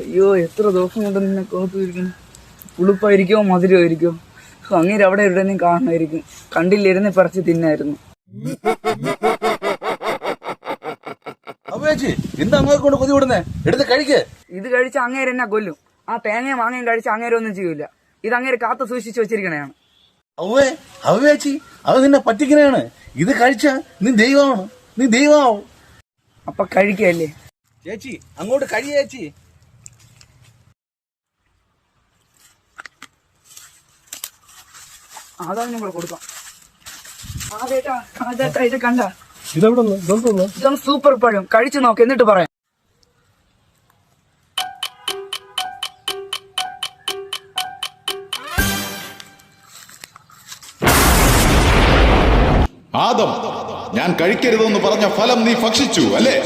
അയ്യോ എത്ര ദിവസം കൊണ്ട് നിന്നെ കോത്തിരിക്കുന്നു പുളിപ്പായിരിക്കോ മധുരമായിരിക്കോ? അങ്ങനെ അവിടെ എവിടെയും കാണുമായിരിക്കും. കണ്ടില്ലിരുന്ന് പറിച്ച് തിന്നായിരുന്നു. ഇത് കഴിച്ച അങ്ങേര് എന്നെ കൊല്ലും. ആ തേങ്ങയും മാങ്ങയും കഴിച്ച അങ്ങേരെ ഒന്നും ചെയ്യൂല. ഇത് അങ്ങേര് കാത്തു സൂക്ഷിച്ചു വെച്ചിരിക്കണയാണ്. അവേ അവേച്ചി അവ നിന്നെ പറ്റിക്കണയാണ് ഇത് കഴിച്ച നീ ദൈവമാണ്. നീ ദൈവമാവും അപ്പൊ കഴിക്കല്ലേ? ചേച്ചി അങ്ങോട്ട് കഴിയ അതാണ് കൂടെ കൊടുക്കാം. കണ്ട. ഇതൊന്നും സൂപ്പർ പഴം. കഴിച്ചു നോക്ക് എന്നിട്ട് പറയാം. ആദം ഞാൻ കഴിക്കരുതെന്ന് പറഞ്ഞ ഫലം നീ ഭക്ഷിച്ചു അല്ലേ?